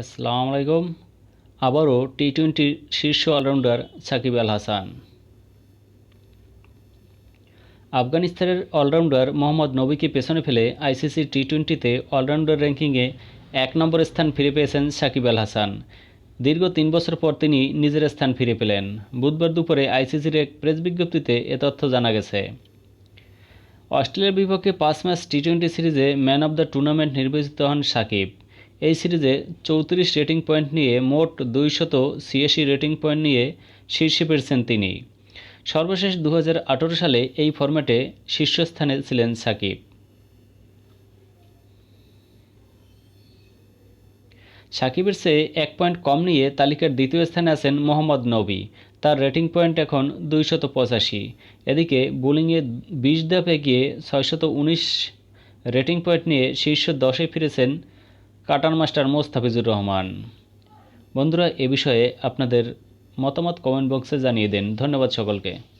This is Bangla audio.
আসসালামু আলাইকুম। আবারও টি টোয়েন্টির শীর্ষ অলরাউন্ডার সাকিব আল হাসান। আফগানিস্তানের অলরাউন্ডার মোহাম্মদ নবীকে পেছনে ফেলে আইসিসি টি টোয়েন্টিতে অলরাউন্ডার র্যাঙ্কিংয়ে এক নম্বর স্থান ফিরে পেয়েছেন সাকিব আল হাসান। দীর্ঘ তিন বছর পর তিনি নিজের স্থান ফিরে পেলেন। বুধবার দুপুরে আইসিসির এক প্রেস বিজ্ঞপ্তিতে এ তথ্য জানা গেছে। অস্ট্রেলিয়ার বিপক্ষে পাঁচ ম্যাচ টি টোয়েন্টি সিরিজে ম্যান অব দ্য টুর্নামেন্ট নির্বাচিত হন সাকিব। এই সিরিজে চৌত্রিশ রেটিং পয়েন্ট নিয়ে মোট দুইশত ছিয়াশি রেটিং পয়েন্ট নিয়ে শীর্ষে পেরেছেন তিনি। সর্বশেষ দু হাজার আঠেরো সালে এই ফরম্যাটে শীর্ষস্থানে ছিলেন সাকিব। সাকিবের চেয়ে এক পয়েন্ট কম নিয়ে তালিকার দ্বিতীয় স্থানে আছেন মোহাম্মদ নবী। তার রেটিং পয়েন্ট এখন দুইশত পঁচাশি। এদিকে বোলিংয়ে বিশ ধাপে গিয়ে ছয়শত উনিশ রেটিং পয়েন্ট নিয়ে শীর্ষ দশে ফিরেছেন কাটার মাস্টার মোস্তাফিজুর রহমান। বন্ধুরা, এ বিষয়ে আপনাদের মতামত কমেন্ট বক্সে জানিয়ে দিন। ধন্যবাদ সকলকে।